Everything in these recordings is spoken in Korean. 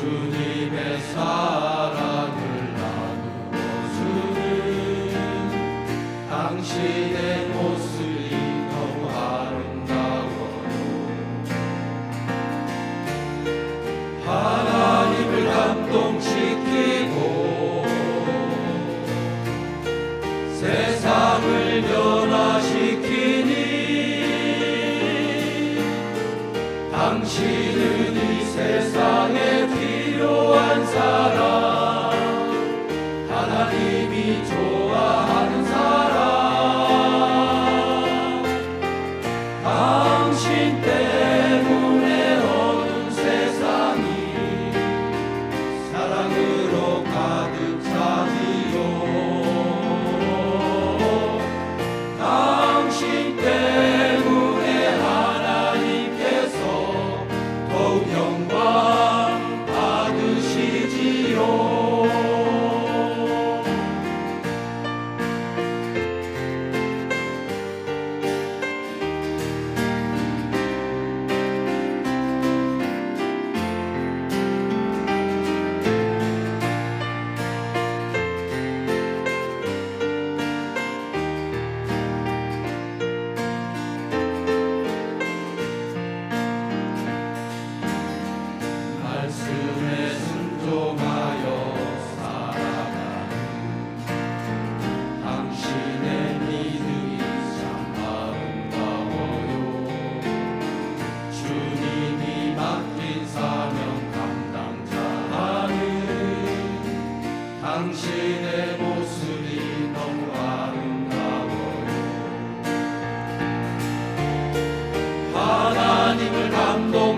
주님의 사랑을 나누어 주는 당신의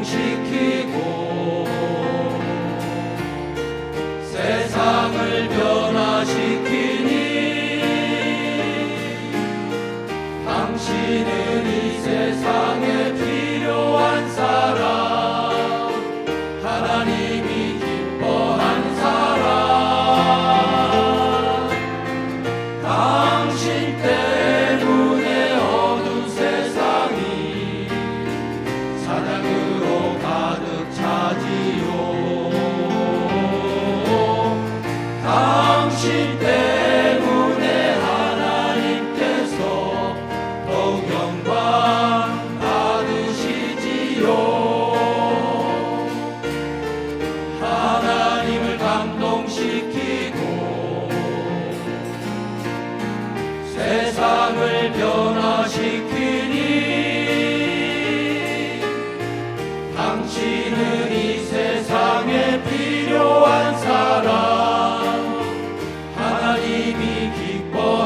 부흥시키고 세상을 변화시키니 당신은 이 세상 당신 때문에 하나님께서 더욱 영광 받으시지요. 하나님을 감동시키고 세상을 변화시키니 당신은 keep on.